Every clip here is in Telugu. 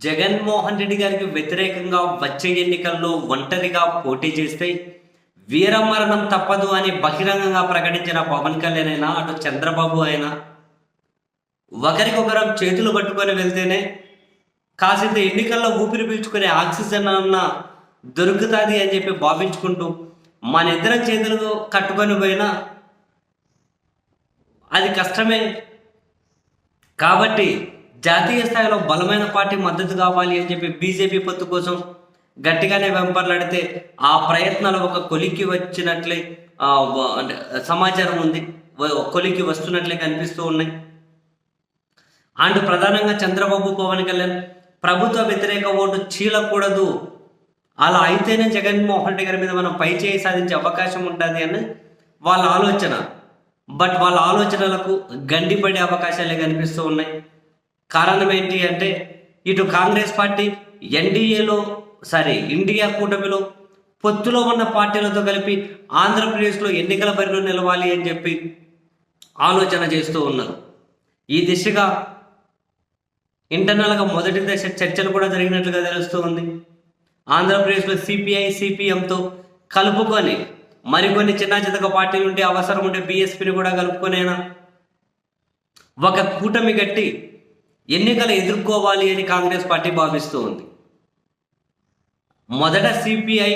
జగన్మోహన్ రెడ్డి గారికి వ్యతిరేకంగా వచ్చే ఎన్నికల్లో ఒంటరిగా పోటీ చేస్తే వీరమరణం తప్పదు అని బహిరంగంగా ప్రకటించిన పవన్ కళ్యాణ్ అయినా అటు చంద్రబాబు అయినా ఒకరికొకరం చేతులు పట్టుకొని వెళ్తేనే కాసింత ఎన్నికల్లో ఊపిరి పీల్చుకునే ఆక్సిజన్ అన్న దొరుకుతుంది అని చెప్పి భావించుకుంటూ మన ఇద్దరం చేతులు కట్టుకొని పోయినా అది కష్టమే. కాబట్టి జాతీయ స్థాయిలో బలమైన పార్టీ మద్దతు కావాలి అని చెప్పి బీజేపీ పొత్తు కోసం గట్టిగానే వెంపర్లాడితే ఆ ప్రయత్నాలు ఒక కొలిక్కి వచ్చినట్లే సమాచారం ఉంది. వ- కొలిక్కి వస్తున్నట్లే కనిపిస్తూ ఉన్నాయి. అండ్ ప్రధానంగా చంద్రబాబు పవన్ కళ్యాణ్ ప్రభుత్వ వ్యతిరేక ఓటు చీలకూడదు. అలా అయితేనే జగన్మోహన్ రెడ్డి గారి మీద మనం పై చేయి సాధించే అవకాశం ఉంటుంది అని వాళ్ళ ఆలోచన. బట్ వాళ్ళ ఆలోచనలకు గండిపడే అవకాశాలే కనిపిస్తూ ఉన్నాయి. కారణం ఏంటి అంటే ఇటు కాంగ్రెస్ పార్టీ ఎన్డీఏలో సారీ ఇండియా కూటమిలో పొత్తులో ఉన్న పార్టీలతో కలిపి ఆంధ్రప్రదేశ్లో ఎన్నికల బరిలో నిలవాలి అని చెప్పి ఆలోచన చేస్తూ ఉన్నారు. ఈ దిశగా ఇంటర్నల్గా మొదటి దశ చర్చలు కూడా జరిగినట్లుగా తెలుస్తూ ఉంది. ఆంధ్రప్రదేశ్లో సిపిఐ సిపిఎంతో కలుపుకొని మరికొన్ని చిన్న చితక పార్టీలు ఉంటే అవసరం ఉంటే బీఎస్పీని కూడా కలుపుకొనేనా? ఒక కూటమి గట్టి ఎన్నికలు ఎదుర్కోవాలి అని కాంగ్రెస్ పార్టీ భావిస్తూ ఉంది. మొదట సిపిఐ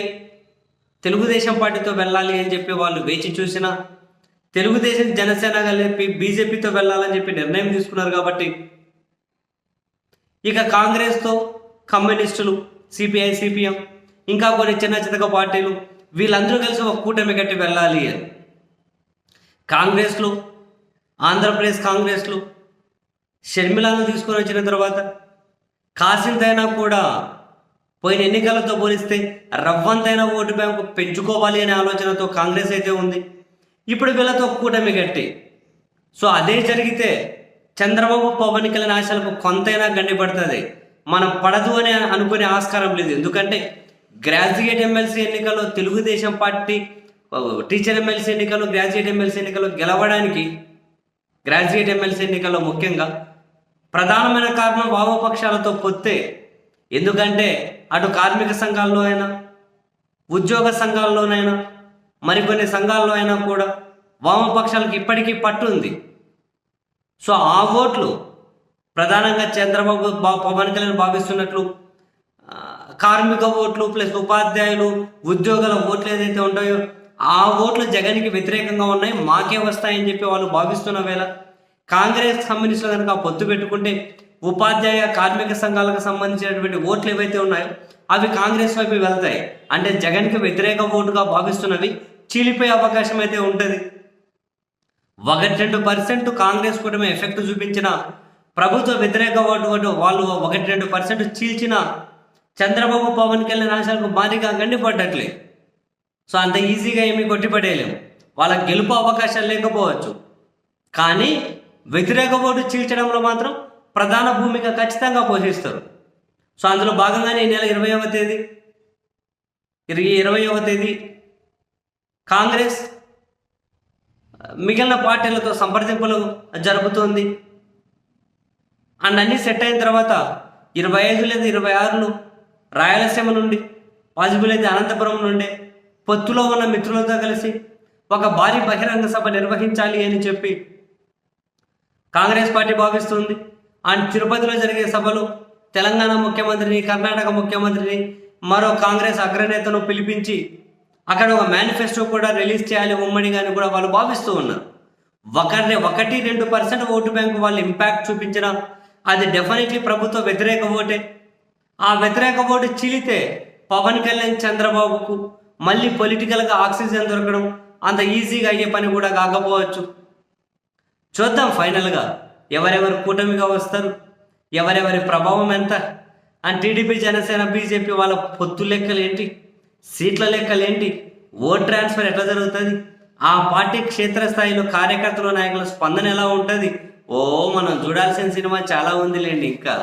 తెలుగుదేశం పార్టీతో వెళ్ళాలి అని చెప్పి వాళ్ళు వేచి చూసిన తెలుగుదేశం జనసేన కలిపి బీజేపీతో వెళ్ళాలని చెప్పి నిర్ణయం తీసుకున్నారు కాబట్టి ఇక కాంగ్రెస్తో కమ్యూనిస్టులు సిపిఐ సిపిఎం ఇంకా కొన్ని చిన్న చితక పార్టీలు వీళ్ళందరూ కలిసి ఒక కూటమి కట్టి వెళ్ళాలి అని. కాంగ్రెస్లు ఆంధ్రప్రదేశ్ కాంగ్రెస్లు షర్మిలాను తీసుకొని వచ్చిన తర్వాత కాసింతైనా కూడా పోయిన ఎన్నికలతో పోలిస్తే రవ్వంతైనా ఓటు బ్యాంకు పెంచుకోవాలి అనే ఆలోచనతో కాంగ్రెస్ అయితే ఉంది. ఇప్పుడు వీళ్ళతో కూటమి గట్టి. సో అదే జరిగితే చంద్రబాబు పవన్ కళ్యాణ్ ఆశలకు కొంతైనా గండిపడుతుంది. మనం పడదు అని అనుకునే ఆస్కారం లేదు. ఎందుకంటే గ్రాడ్యుయేట్ ఎమ్మెల్సీ ఎన్నికల్లో తెలుగుదేశం పార్టీ టీచర్ ఎమ్మెల్సీ ఎన్నికల్లో గ్రాడ్యుయేట్ ఎమ్మెల్సీ ఎన్నికల్లో గెలవడానికి గ్రాడ్యుయేట్ ఎమ్మెల్సీ ఎన్నికల్లో ముఖ్యంగా ప్రధానమైన కారణం వామపక్షాలతో పొత్తే. ఎందుకంటే అటు కార్మిక సంఘాల్లో అయినా ఉద్యోగ సంఘాల్లోనైనా మరికొన్ని సంఘాల్లో అయినా కూడా వామపక్షాలకు ఇప్పటికీ పట్టు ఉంది. సో ఆ ఓట్లు ప్రధానంగా చంద్రబాబు బా- పవన్ కళ్యాణ్ భావిస్తున్నట్లు కార్మిక ఓట్లు ప్లస్ ఉపాధ్యాయులు ఉద్యోగుల ఓట్లు ఏదైతే ఉంటాయో ఆ ఓట్లు జగన్కి వ్యతిరేకంగా ఉన్నాయి మాకే వస్తాయని చెప్పి వాళ్ళు భావిస్తున్న వేళ కాంగ్రెస్ కమ్యూనిస్టులు కనుక పొత్తు పెట్టుకుంటే ఉపాధ్యాయ కార్మిక సంఘాలకు సంబంధించినటువంటి ఓట్లు ఏవైతే ఉన్నాయో అవి కాంగ్రెస్ వైపు వెళ్తాయి. అంటే జగన్కి వ్యతిరేక ఓటుగా భావిస్తున్నవి చీలిపోయే అవకాశం అయితే ఉంటుంది. ఒకటి రెండు పర్సెంట్ కాంగ్రెస్ కూటమి ఎఫెక్ట్ చూపించిన ప్రభుత్వ వ్యతిరేక ఓటు వాళ్ళు ఒకటి రెండు పర్సెంట్ చీల్చిన చంద్రబాబు పవన్ కళ్యాణ్ ఆశాలకు భారీగా గండిపడ్డట్లే. సో అంత ఈజీగా ఏమీ కొట్టిపడేయలేము వాళ్ళకి గెలుపు అవకాశాలు లేకపోవచ్చు. కానీ వ్యతిరేక ఓటు చీల్చడంలో మాత్రం ప్రధాన భూమిక ఖచ్చితంగా పోషిస్తారు. సో అందులో భాగంగానే ఈ నెల ఇరవైవ తేదీ ఇరవై ఇరవైవ తేదీ కాంగ్రెస్ మిగిలిన పార్టీలతో సంప్రదింపులు జరుపుతోంది. అండ్ అన్నీ సెట్ అయిన తర్వాత ఇరవై ఐదు లేదా ఇరవై ఆరును రాయలసీమ నుండి పాజిబుల్ అయితే అనంతపురం నుండి పొత్తులో ఉన్న మిత్రులతో కలిసి ఒక భారీ బహిరంగ సభ నిర్వహించాలి అని చెప్పి కాంగ్రెస్ పార్టీ భావిస్తుంది. అండ్ తిరుపతిలో జరిగే సభలో తెలంగాణ ముఖ్యమంత్రిని కర్ణాటక ముఖ్యమంత్రిని మరో కాంగ్రెస్ అగ్రనేతను పిలిపించి అక్కడ ఒక మేనిఫెస్టో కూడా రిలీజ్ చేయాలి ఉమ్మడిగా అని కూడా వాళ్ళు భావిస్తూ ఉన్నారు. ఒకరిని ఒకటి రెండు పర్సెంట్ ఓటు బ్యాంకు వాళ్ళు ఇంపాక్ట్ చూపించిన అది డెఫినెట్లీ ప్రభుత్వ వ్యతిరేక ఓటే. ఆ వ్యతిరేక ఓటు చిలితే పవన్ కళ్యాణ్ చంద్రబాబుకు మళ్ళీ పొలిటికల్గా ఆక్సిజన్ దొరకడం అంత ఈజీగా అయ్యే పని కూడా కాకపోవచ్చు. చూద్దాం ఫైనల్గా. ఎవరెవరు కూటమిగా వస్తారు? ఎవరెవరి ప్రభావం ఎంత? అండ్ టీడీపీ జనసేన బీజేపీ వాళ్ళ పొత్తు లెక్కలు ఏంటి సీట్ల లెక్కలు ఏంటి ఓట్ ట్రాన్స్ఫర్ ఎట్లా జరుగుతుంది? ఆ పార్టీ క్షేత్రస్థాయిలో కార్యకర్తల నాయకుల స్పందన ఎలా ఉంటుంది? ఓ మనం చూడాల్సిన సినిమా చాలా ఉందిలేండి ఇంకా.